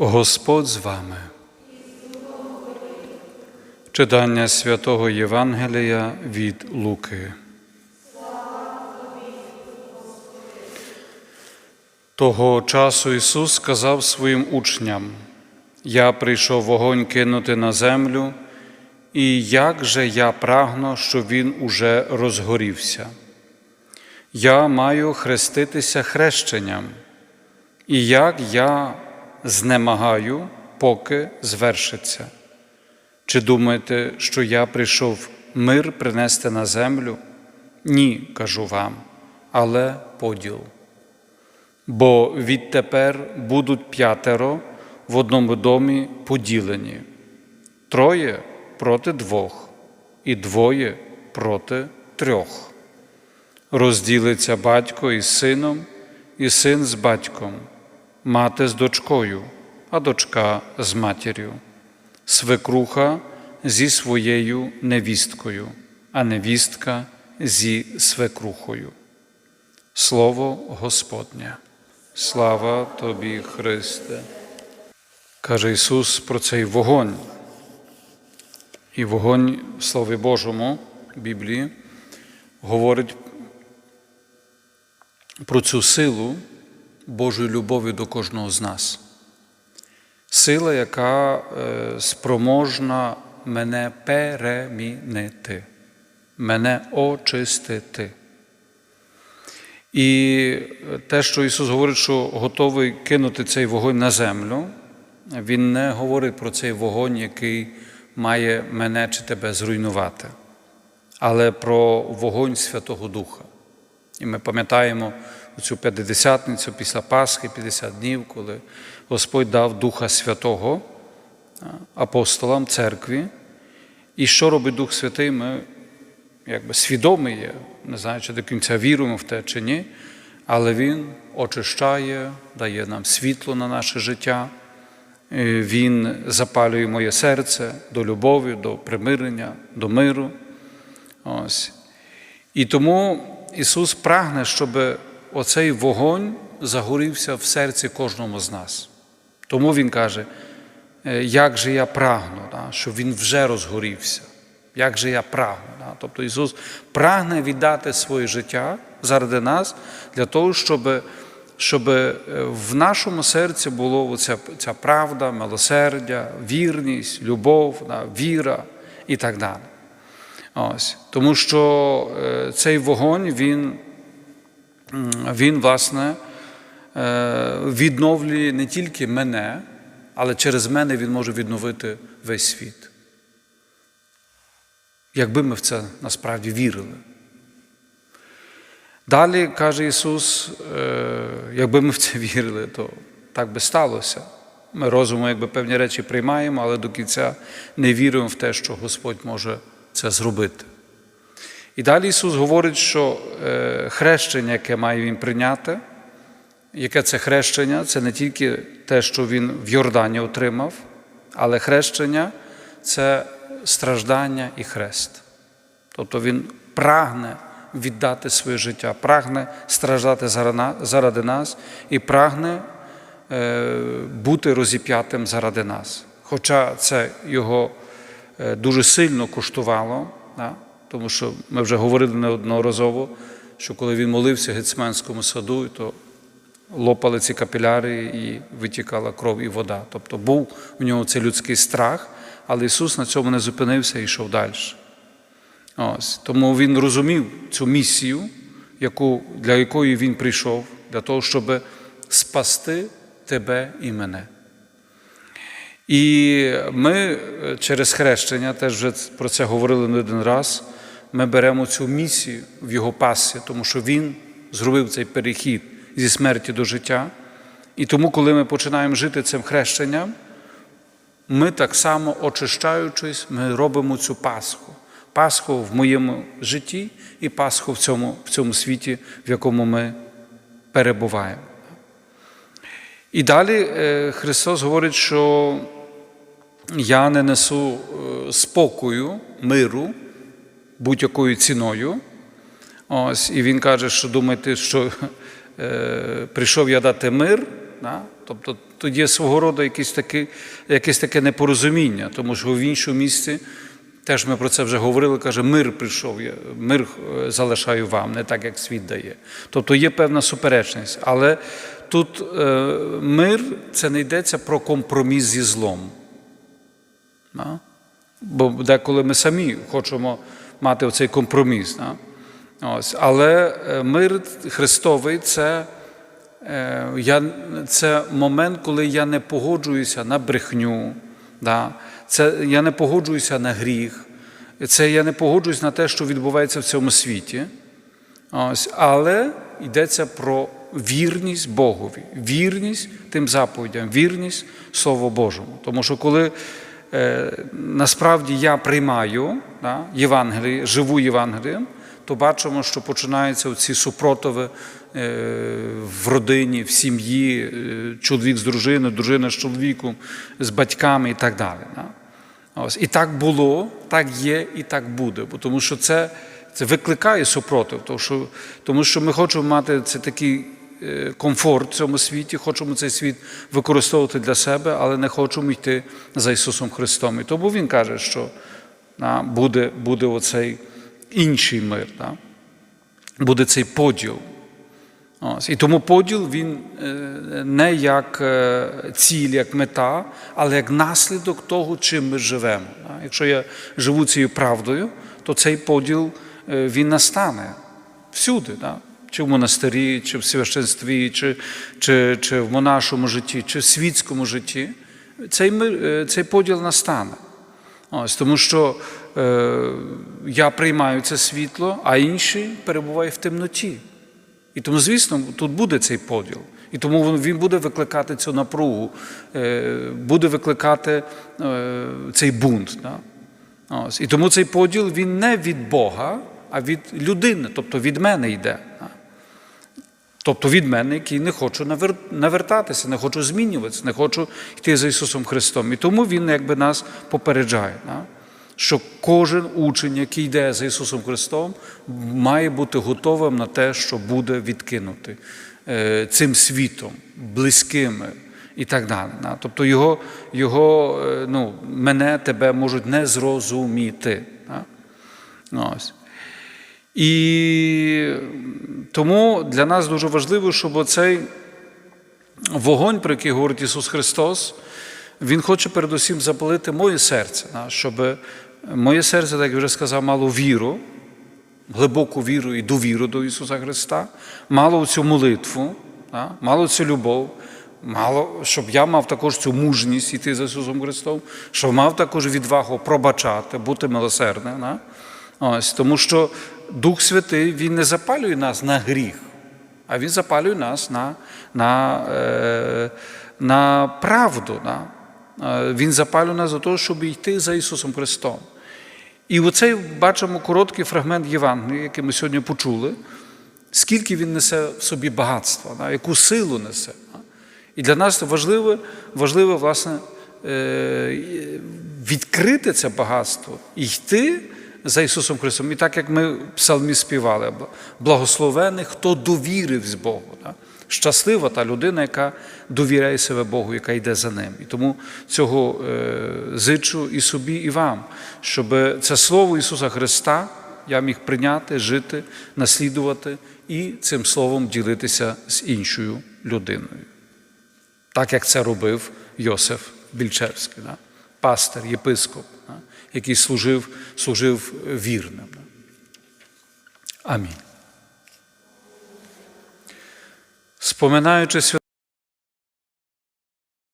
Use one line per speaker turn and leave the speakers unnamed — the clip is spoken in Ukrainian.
Господь з вами. Читання святого Євангелія від Луки. Того часу Ісус сказав своїм учням: Я прийшов вогонь кинути на землю, і як же я прагну, що він уже розгорівся. Я маю хреститися хрещенням, і як я знемагаю, поки звершиться. Чи думаєте, що я прийшов мир принести на землю? Ні, кажу вам, але поділ. Бо відтепер будуть п'ятеро в одному домі поділені, троє проти двох, і двоє проти трьох. Розділиться батько із сином, і син з батьком, мати з дочкою, а дочка з матір'ю, свекруха зі своєю невісткою, а невістка зі свекрухою. Слово Господнє. Слава тобі, Христе. Каже Ісус про цей вогонь. І вогонь в Слові Божому Біблії говорить про цю силу Божої любові до кожного з нас. Сила, яка е, спроможна мене перемінити, мене очистити. І те, що Ісус говорить, що готовий кинути цей вогонь на землю, Він не говорить про цей вогонь, який має мене чи тебе зруйнувати, але про вогонь Святого Духа. І ми пам'ятаємо цю п'ятидесятницю після Пасхи, 50 днів, коли Господь дав Духа Святого апостолам церкві. І що робить Дух Святий? Ми якби свідомі є, не знаю, чи до кінця віруємо в те чи ні, але Він очищає, дає нам світло на наше життя, Він запалює моє серце до любові, до примирення, до миру. Ось. І тому Ісус прагне, щоб оцей вогонь загорівся в серці кожному з нас. Тому Він каже, як же я прагну, що Він вже розгорівся. Як же я прагну? Тобто Ісус прагне віддати своє життя заради нас для того, щоб щоб в нашому серці було ця, ця правда, милосердя, вірність, любов, віра і так далі. Ось. Тому що цей вогонь, він, він власне, відновлює не тільки мене, але через мене він може відновити весь світ якби ми в це насправді вірили. Далі каже Ісус, якби ми в це вірили, то так би сталося. Ми розумом, якби певні речі приймаємо, але до кінця не віримо в те, що Господь може це зробити. І далі Ісус говорить, що хрещення, яке має Він прийняти, яке це хрещення, це не тільки те, що Він в Йордані отримав, але хрещення це страждання і хрест. Тобто Він прагне віддати своє життя, прагне страждати заради нас і прагне бути розіп'ятим заради нас. Хоча це його дуже сильно коштувало, тому що ми вже говорили неодноразово, що коли він молився в Гецьменському саду, то лопали ці капіляри і витікала кров і вода. Тобто був у нього цей людський страх. Але Ісус на цьому не зупинився і йшов далі. Ось. Тому Він розумів цю місію, яку, для якої Він прийшов, для того, щоб спасти тебе і мене. І ми через хрещення, теж вже про це говорили не один раз, ми беремо цю місію в Його пасі, тому що Він зробив цей перехід зі смерті до життя. І тому, коли ми починаємо жити цим хрещенням, ми так само, очищаючись, ми робимо цю Пасху. Пасху в моєму житті і Пасху в цьому, в цьому світі, в якому ми перебуваємо. І далі Христос говорить, що я не несу спокою, миру будь-якою ціною. Ось, І Він каже, що думаєте, що е, прийшов я дати мир, да? тобто тут є свого роду якесь таке, якесь таке непорозуміння, тому що в іншому місці теж ми про це вже говорили, каже, мир прийшов, я мир е, залишаю вам, не так, як світ дає. Тобто є певна суперечність. Але тут е, мир це не йдеться про компроміс зі злом. Да? Бо деколи ми самі хочемо мати оцей компроміс. Да? Ось. Але е, мир Христовий це, е, я, це момент, коли я не погоджуюся на брехню, да? це я не погоджуюся на гріх, це я не погоджуюся на те, що відбувається в цьому світі. Ось. Але йдеться про вірність Богові, вірність тим заповідям, вірність Слову Божому. Тому що коли насправді я приймаю да, Євангеліє, живу Євангелієм, то бачимо, що починаються ці супротиви е, в родині, в сім'ї, е, чоловік з дружиною, дружина з чоловіком, з батьками і так далі. Да. Ось. І так було, так є і так буде. Бо тому що це, це викликає супротив, тому що, тому що ми хочемо мати це такий е, комфорт в цьому світі, хочемо цей світ використовувати для себе, але не хочемо йти за Ісусом Христом. І тому Він каже, що да, буде, буде оцей інший мир, да? буде цей поділ. Ось. І тому поділ він е, не як е, ціль, як мета, але як наслідок того, чим ми живемо. Якщо я живу цією правдою, то цей поділ е, він настане всюди. Чи в монастирі, чи в священстві, чи, чи, чи в монашому житті, чи в світському житті, цей, е, цей поділ настане. Ось, Тому що е, я приймаю це світло, а інші перебувають в темноті. І тому, звісно, тут буде цей поділ. І тому він буде викликати цю напругу, е, буде викликати е, цей бунт. Да? Ось. І тому цей поділ він не від Бога, а від людини, тобто від мене йде. Тобто від мене, який не хочу навер- навертатися, не хочу змінюватися, не хочу йти за Ісусом Христом. І тому Він якби нас попереджає, що кожен учень, який йде за Ісусом Христом, має бути готовим на те, що буде відкинути е, цим світом, близькими і так далі. да? Тобто його, його е, ну, мене, тебе можуть не зрозуміти. Ось. І тому для нас дуже важливо, щоб оцей вогонь, про який говорить Ісус Христос, Він хоче передусім запалити моє серце, щоб моє серце, так як я вже сказав, мало віру, глибоку віру і довіру до Ісуса Христа, мало цю молитву, мало цю любов, мало, щоб я мав також цю мужність йти за Ісусом Христом, щоб мав також відвагу пробачати, бути милосердним. Ось, тому що Дух Святий Він не запалює нас на гріх, а Він запалює нас на на, е, на правду. Да? Е, Він запалює нас за те, щоб йти за Ісусом Христом. І оцей бачимо короткий фрагмент Євангелія, який ми сьогодні почули, скільки він несе в собі багатства, да? яку силу несе. Да? І для нас важливо, важливо власне, е, відкрити це багатство і йти за Ісусом Христом. І так як ми в псалмі співали, благословений, хто довірився Богу. Щаслива та людина, яка довіряє себе Богу, яка йде за ним. І тому цього е, зичу і собі, і вам, щоб це слово Ісуса Христа я міг прийняти, жити, наслідувати і цим словом ділитися з іншою людиною. Так як це робив Йосиф Більчевський, пастир, єпископ? Який служив, служив вірним. Амінь. Споминаючи святого